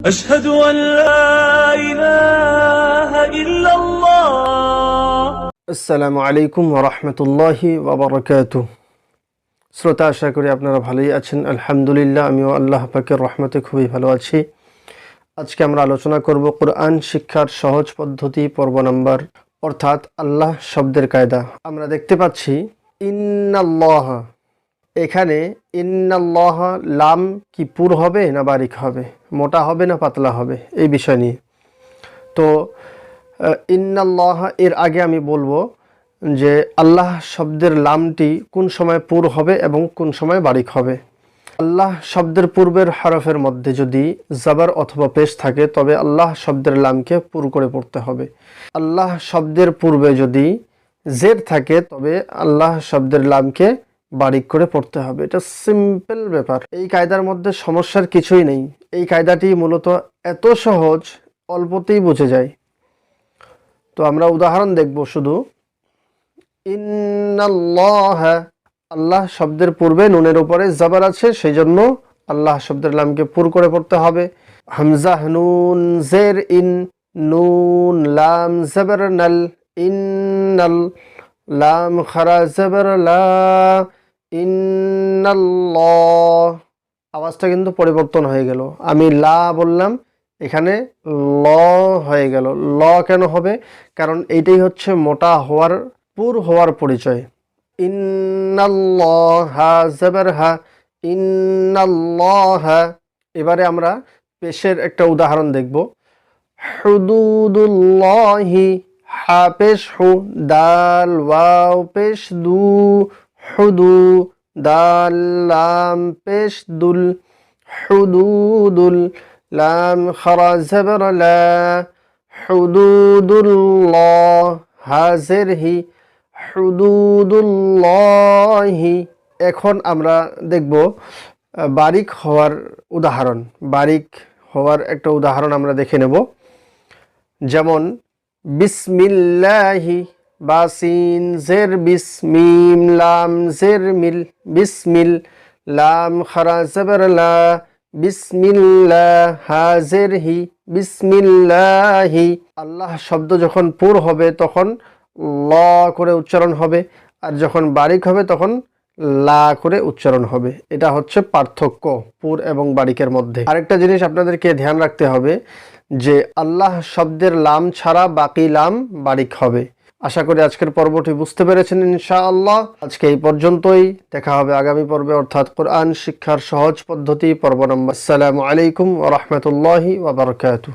أشهد أن لا إله إلا الله আসসালামু আলাইকুম রহমতুল্লাহি ওবরকাত শ্রোতা আশা করি আপনারা ভালোই আছেন আলহামদুলিল্লাহ আমিও আল্লাহ পাকের রহমতে খুবই ভালো আছি আজকে আমরা আলোচনা করব কোরআন শিক্ষার সহজ পদ্ধতি পর্ব নাম্বার অর্থাৎ আল্লাহ শব্দের কায়দা আমরা দেখতে পাচ্ছি ইন্নাল্লাহ এখানে ইন্নাল্লাহ লাম কি পুর হবে না বারিক হবে? মোটা হবে না পাতলা হবে? এই বিষয় নিয়ে। তো ইন্নাল্লাহ এর আগে আমি বলব যে আল্লাহ শব্দের লামটি কোন সময় পুর হবে এবং কোন সময় বারিক হবে। আল্লাহ শব্দের পূর্বের হরফের মধ্যে যদি জাবার অথবা পেশ থাকে, তবে আল্লাহ শব্দের লামকে পুর করে পড়তে হবে। আল্লাহ শব্দের পূর্বে যদি জের থাকে, তবে আল্লাহ শব্দের লামকে বারিক করে পড়তে হবে। এটা সিম্পল ব্যাপার। এই কায়দার মধ্যে সমস্যার কিছুই নেই। এই কায়দাটি মূলত এত সহজ, অল্পতেই বুঝে যায়। তো আমরা উদাহরণ দেখব শুধু। আল্লাহ শব্দের পূর্বে নুনের উপরে জাবার আছে সেই জন্য আল্লাহ শব্দের লামকে পুর করে পড়তে হবে। হামজাহ নুন জের ইন, নুন লাম জবর নাল, ইন্নাল লাম খারা জবর লা ইন্নাল্লাহ। আওয়াজটা কিন্তু পরিবর্তন হয়ে গেল। আমি লা বললাম, এখানে ল হয়ে গেল। ল কেন হবে? কারণ এইটাই হচ্ছে মোটা হওয়ার, পুর হওয়ার পরিচয়। ইন্নাল্লাহা জবর হা ইন্নাল্লাহা। এবারে আমরা পেশের একটা উদাহরণ দেখব। হুদুদুল্লাহি, হা পেশ হু, দাল, ওয়াও পেশ দু হুদু দাল লাম পেশ দুল, হুদুদুল লাম খারা জবর লা হুদুদুল্লাহ। হাজের হি হুদুদুল্লাহি এখন আমরা দেখব বারিক হওয়ার উদাহরণ। বারিক হওয়ার একটা উদাহরণ আমরা দেখে নেব। যেমন, বিসমিল্লাহি বাসিন জের বিসমিম লাম জের মিল বিসমিল লাম খারা জবর লা বিসমিল্লাহ হাজের হি বিসমিল্লাহি। আল্লাহ শব্দ যখন পুর হবে তখন ল করে উচ্চারণ হবে, আর যখন বারিক হবে তখন লা করে উচ্চারণ হবে। এটা হচ্ছে পার্থক্য পুর এবং বারিকের মধ্যে। আরেকটা জিনিস আপনাদেরকে ধ্যান রাখতে হবে যে আল্লাহ শব্দের লাম ছাড়া বাকি লাম বারিক হবে। আশা করি আজকের পর্বটি বুঝতে পেরেছেন ইনশা আল্লাহ আজকে এই পর্যন্তই। দেখা হবে আগামী পর্বে, অর্থাৎ কোরআন শিক্ষার সহজ পদ্ধতি, পর্ব নম্বর। আসসালামু আলাইকুম ওরহমতুল্লাহি ওবরকাতু